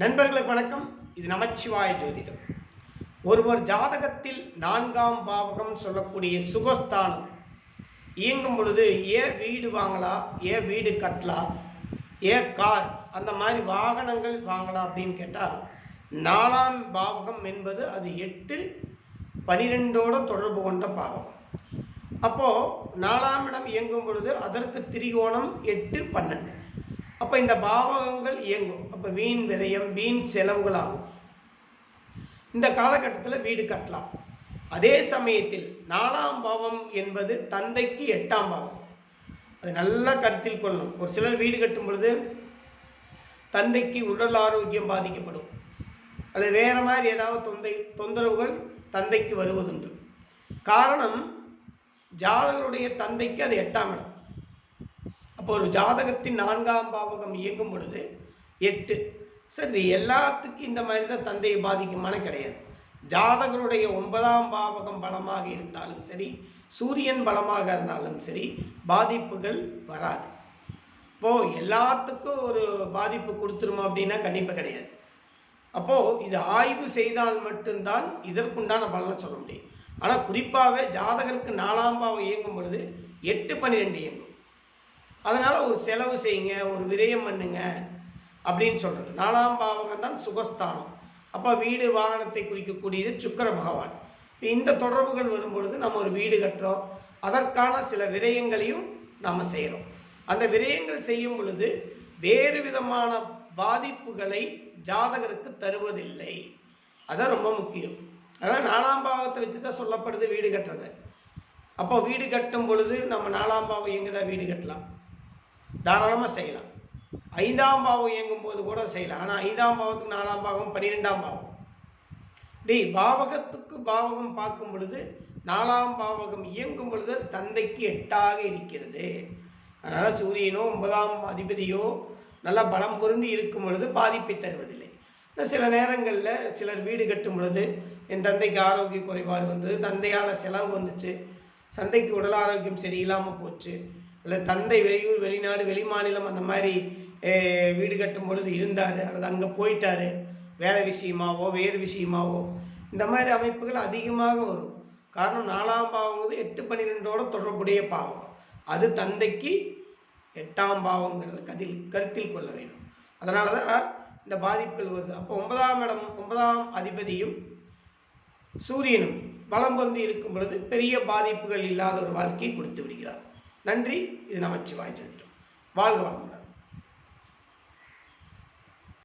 நண்பர்களுக்கு வணக்கம். இது நமச்சிவாய ஜோதிடம். ஒருவர் ஜாதகத்தில் நான்காம் பாவகம் சொல்லக்கூடிய சுகஸ்தானம். இயங்கும் பொழுது ஏன் வீடு வாங்கலாம் ஏன் வீடு கட்டலாம் ஏன் கார் அந்த மாதிரி வாகனங்கள் வாங்கலாம் அப்படின்னு கேட்டால் நாலாம் பாவகம் என்பது அது எட்டு பனிரெண்டோட தொடர்பு கொண்ட பாவம் அப்போது நாலாம் இடம் இயங்கும் பொழுது அதற்கு திரிகோணம் எட்டு பன்னெண்டு. அப்போ இந்த பாவகங்கள் இயங்கும். அப்போ வீண் விரயம் வீண் செலவுகள் ஆகும் இந்த காலகட்டத்தில் வீடு கட்டலாம். அதே சமயத்தில் நாலாம் பாவம் என்பது தந்தைக்கு எட்டாம் பாவம். அது நல்லா கருத்தில் கொள்ளணும். ஒரு சிலர் வீடு கட்டும் பொழுது தந்தைக்கு உடல் ஆரோக்கியம் பாதிக்கப்படும். அது வேறு மாதிரி ஏதாவது தொந்தை தொந்தரவுகள் தந்தைக்கு வருவதுண்டு. காரணம் ஜாதகருடைய தந்தைக்கு அது எட்டாம் இடம். அப்போ ஒரு ஜாதகத்தின் நான்காம் பாவகம் இயங்கும் பொழுது எட்டு. சரி இது எல்லாத்துக்கும் இந்த மாதிரி தான் தந்தையை பாதிக்குமான கிடையாது. ஜாதகருடைய ஒன்பதாம் பாவகம் பலமாக இருந்தாலும் சரி சூரியன் பலமாக இருந்தாலும் சரி பாதிப்புகள் வராது. இப்போது எல்லாத்துக்கும் ஒரு பாதிப்பு கொடுத்துருமா அப்படின்னா கண்டிப்பாக கிடையாது. அப்போது இது ஆய்வு செய்தால் மட்டும்தான் இதற்குண்டான பலனை சொல்ல முடியும். ஆனால் குறிப்பாகவே ஜாதகருக்கு நாலாம் பாவம் இயங்கும் பொழுது எட்டு பன்னிரெண்டு இயங்கும். அதனால் ஒரு செலவு செய்யுங்க ஒரு விரயம் பண்ணுங்க அப்படின்னு சொல்கிறது நாலாம் பாவகம் தான் சுகஸ்தானம். அப்போ வீடு வாகனத்தை குறிக்கக்கூடியது சுக்கர பகவான். இப்போ இந்த தொடர்புகள் வரும்பொழுது நம்ம ஒரு வீடு கட்டுறோம். அதற்கான சில விரயங்களையும் நாம் செய்கிறோம் அந்த விரயங்கள் செய்யும் பொழுது வேறு விதமான பாதிப்புகளை ஜாதகருக்கு தருவதில்லை. அதான் ரொம்ப முக்கியம். அதான் நாலாம் பாவத்தை வச்சு தான் சொல்லப்படுது வீடு கட்டுறது. அப்போ வீடு கட்டும் பொழுது நம்ம நாலாம் பாவம் இயங்குதா வீடு கட்டலாம்? தாராளமாக செய்யலாம். ஐந்தாம் பாவம் இயங்கும் போது கூட செய்யலாம். ஆனால் ஐந்தாம் பாவத்துக்கு நாலாம் பாவம் பன்னிரெண்டாம் பாவம். டேய் பாவகத்துக்கு பாவகம் பார்க்கும் பொழுது நாலாம் பாவகம் இயங்கும் பொழுது தந்தைக்கு எட்டாக இருக்கிறது. அதனால் சூரியனோ ஒன்பதாம் அதிபதியோ நல்லா பலம் பொருந்தி இருக்கும் பொழுது பாதிப்பை தருவதில்லை. சில நேரங்களில் சிலர் வீடு கட்டும் பொழுது என் தந்தைக்கு ஆரோக்கிய குறைபாடு வந்தது தந்தையால் செலவு வந்துச்சு தந்தைக்கு உடல் ஆரோக்கியம் சரியில்லாமல் போச்சு இல்லை தந்தை வெளியூர் வெளிநாடு வெளிமாநிலம் அந்த மாதிரி வீடு கட்டும் பொழுது இருந்தார் அல்லது அங்கே போயிட்டாரு வேலை விஷயமாவோ வேறு விஷயமாவோ இந்த மாதிரி அமைப்புகள் அதிகமாக வரும். காரணம் நாலாம் பாவங்கிறது எட்டு பன்னிரெண்டோட தொடர்புடைய பாவம். அது தந்தைக்கு எட்டாம் பாவங்கிறது கதில் கருத்தில் கொள்ள வேண்டும். அதனால தான் இந்த பாதிப்புகள் வருது. அப்போ ஒன்பதாம் இடம் ஒன்பதாம் அதிபதியும் சூரியனும் பலம் பொருந்து இருக்கும் பொழுது பெரிய பாதிப்புகள் இல்லாத ஒரு வாழ்க்கையை கொடுத்து விடுகிறார். நன்றி. இது நமச்சிவாய் ஜோதிடம் வாழ்க வளமுடன்.